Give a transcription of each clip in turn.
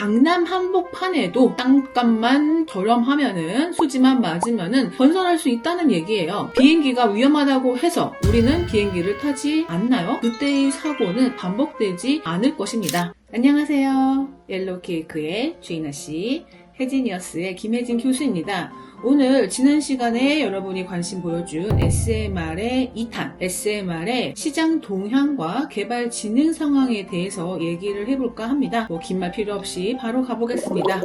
강남 한복판에도 땅값만 저렴하면은 수지만 맞으면은 건설할 수 있다는 얘기예요. 비행기가 위험하다고 해서 우리는 비행기를 타지 않나요? 그때의 사고는 반복되지 않을 것입니다. 안녕하세요. 옐로우 케이크의 주인아 씨, 해지니어스의 김혜진 교수입니다. 오늘 지난 시간에 여러분이 관심 보여준 SMR의 2탄, SMR의 시장 동향과 개발 진행 상황에 대해서 얘기를 해볼까 합니다. 뭐 긴 말 필요 없이 바로 가보겠습니다.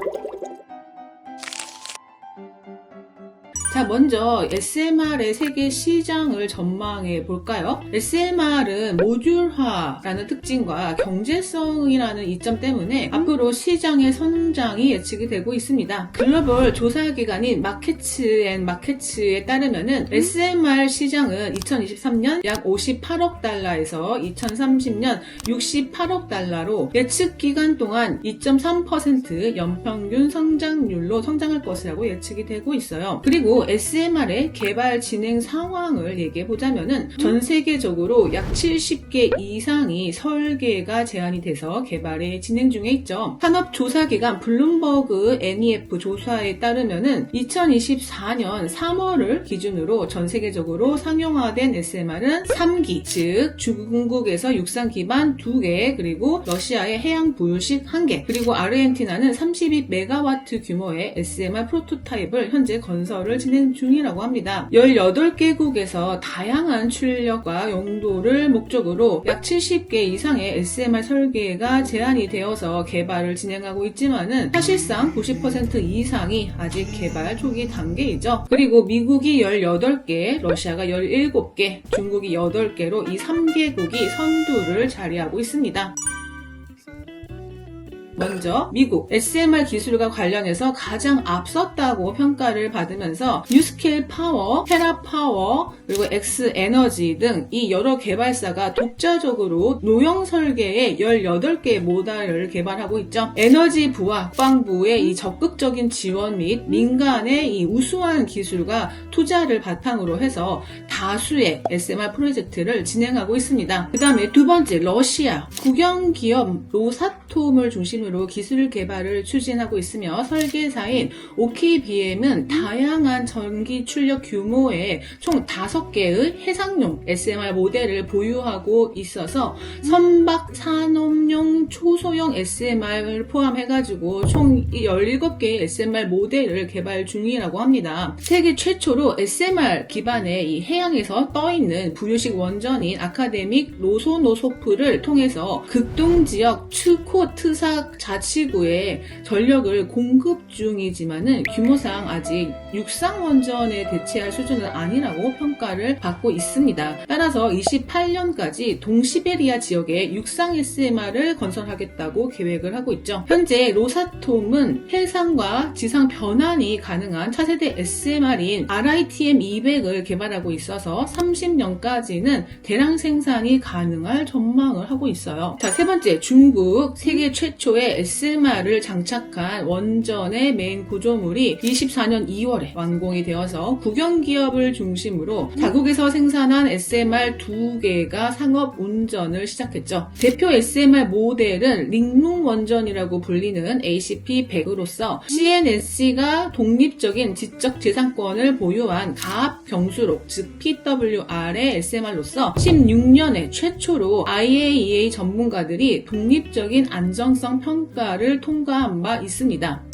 자, 먼저 SMR의 세계 시장을 전망해 볼까요? SMR은 모듈화라는 특징과 경제성이라는 이점 때문에 앞으로 시장의 성장이 예측이 되고 있습니다. 글로벌 조사 기관인 마케츠 앤 마케츠에 따르면은 SMR 시장은 2023년 약 58억 달러에서 2030년 68억 달러로 예측 기간 동안 2.3% 연평균 성장률로 성장할 것이라고 예측이 되고 있어요. 그리고 SMR의 개발 진행 상황을 얘기해 보자면은 전 세계적으로 약 70개 이상이 설계가 제한이 돼서 개발에 진행 중에 있죠. 산업 조사 기관 블룸버그 NEF 조사에 따르면은 2024년 3월을 기준으로 전 세계적으로 상용화된 SMR은 3기, 즉 중국에서 육상 기반 2개, 그리고 러시아의 해양 부유식 1개, 그리고 아르헨티나는 32메가와트 규모의 SMR 프로토타입을 현재 건설을 진행 중이라고 합니다. 18개국에서 다양한 출력과 용도를 목적으로 약 70개 이상의 SMR 설계가 제한이 되어서 개발을 진행하고 있지만은 사실상 90% 이상이 아직 개발 초기 단계이죠. 그리고 미국이 18개, 러시아가 17개, 중국이 8개로 이 3개국이 선두를 자리하고 있습니다. 먼저 미국 SMR 기술과 관련해서 가장 앞섰다고 평가를 받으면서 뉴스케일 파워, 테라 파워, 그리고 엑스 에너지 등 이 여러 개발사가 독자적으로 노형 설계의 18개의 모델을 개발하고 있죠. 에너지 부와 국방부의 이 적극적인 지원 및 민간의 이 우수한 기술과 투자를 바탕으로 해서 다수의 SMR 프로젝트를 진행하고 있습니다. 그 다음에 두 번째 러시아 국영기업 로사톰을 중심으로 기술 개발을 추진하고 있으며 설계사인 OKBM은 다양한 전기 출력 규모의 총 5개의 해상용 SMR 모델을 보유하고 있어서 선박 산업용 초소형 SMR을 포함해가지고 총 17개의 SMR 모델을 개발 중이라고 합니다. 세계 최초로 SMR 기반의 이 해양에서 떠있는 부유식 원전인 아카데믹 로소노소프를 통해서 극동 지역 추코 트삭 자치구에 전력을 공급 중이지만은 규모상 아직 육상 원전에 대체할 수준은 아니라고 평가를 받고 있습니다. 따라서 28년까지 동시베리아 지역에 육상 SMR을 건설 하겠다고 계획을 하고 있죠. 현재 로사톰은 해상과 지상 변환이 가능한 차세대 SMR인 RITM 200을 개발하고 있어서 30년까지는 대량 생산이 가능할 전망을 하고 있어요. 자, 세 번째, 중국 세계 최초의 SMR을 장착한 원전의 메인 구조물이 24년 2월에 완공이 되어서 국영 기업을 중심으로 자국에서 생산한 SMR 두 개가 상업 운전을 시작했죠. 대표 SMR 모델 은 링룽 원전이라고 불리는 ACP-100으로서 CNSC가 독립적인 지적 재산권을 보유한 가압 경수록, 즉 PWR의 SMR로서 16년에 최초로 IAEA 전문가들이 독립적인 안정성 평가를 통과한 바 있습니다.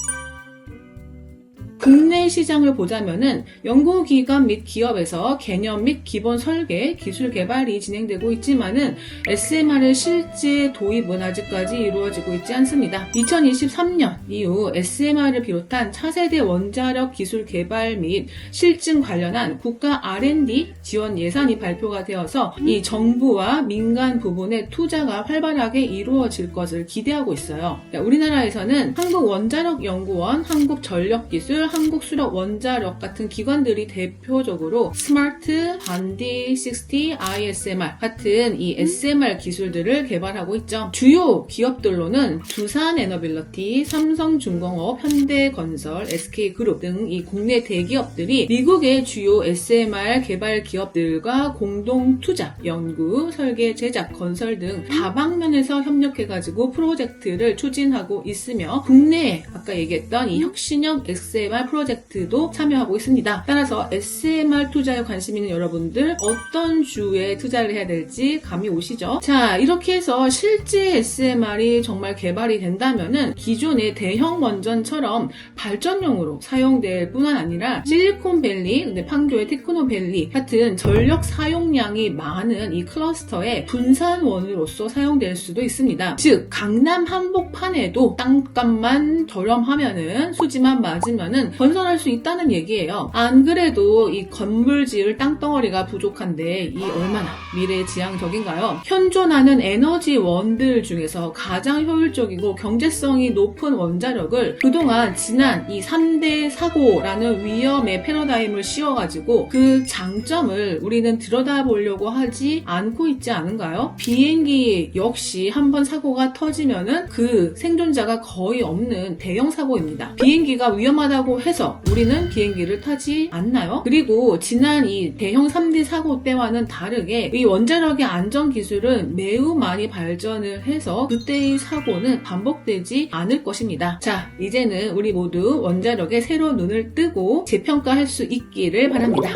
국내 시장을 보자면은 연구기관 및 기업에서 개념 및 기본 설계, 기술 개발이 진행되고 있지만은 SMR의 실제 도입은 아직까지 이루어지고 있지 않습니다. 2023년 이후 SMR을 비롯한 차세대 원자력 기술 개발 및 실증 관련한 국가 R&D 지원 예산이 발표가 되어서 이 정부와 민간 부분의 투자가 활발하게 이루어질 것을 기대하고 있어요. 우리나라에서는 한국원자력연구원, 한국전력기술, 한국 수력 원자력 같은 기관들이 대표적으로 스마트, 반디, 60, ISMR 같은 이 SMR 기술들을 개발하고 있죠. 주요 기업들로는 두산 에너빌러티, 삼성중공업, 현대건설, SK그룹 등 이 국내 대기업들이 미국의 주요 SMR 개발 기업들과 공동 투자, 연구, 설계, 제작, 건설 등 다방면에서 협력해가지고 프로젝트를 추진하고 있으며 국내에 아까 얘기했던 이 혁신형 SMR 프로젝트도 참여하고 있습니다. 따라서 SMR 투자에 관심 있는 여러분들 어떤 주에 투자를 해야 될지 감이 오시죠? 자, 이렇게 해서 실제 SMR이 정말 개발이 된다면은 기존의 대형 원전처럼 발전용으로 사용될 뿐만 아니라 실리콘밸리, 근데 판교의 테크노밸리 같은 전력 사용량이 많은 이 클러스터의 분산원으로서 사용될 수도 있습니다. 즉, 강남 한복판에도 땅값만 저렴하면은 수지만 맞으면은 건설할 수 있다는 얘기예요. 안 그래도 이 건물 지을 땅덩어리가 부족한데 이 얼마나 미래 지향적인가요? 현존하는 에너지원들 중에서 가장 효율적이고 경제성이 높은 원자력을 그동안 지난 이 3대 사고라는 위험의 패러다임을 씌워가지고 그 장점을 우리는 들여다보려고 하지 않고 있지 않은가요? 비행기 역시 한번 사고가 터지면은 그 생존자가 거의 없는 대형 사고입니다. 비행기가 위험하다고 해서 우리는 비행기를 타지 않나요? 그리고 지난 이 대형 3대 사고 때와는 다르게 이 원자력의 안전 기술은 매우 많이 발전을 해서 그때의 사고는 반복되지 않을 것입니다. 자, 이제는 우리 모두 원자력에 새로 눈을 뜨고 재평가할 수 있기를 바랍니다.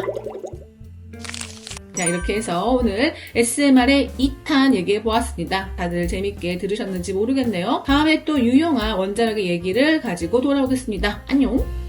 자, 이렇게 해서 오늘 SMR의 2탄 얘기해 보았습니다. 다들 재밌게 들으셨는지 모르겠네요. 다음에 또 유용한 원자력의 얘기를 가지고 돌아오겠습니다. 안녕!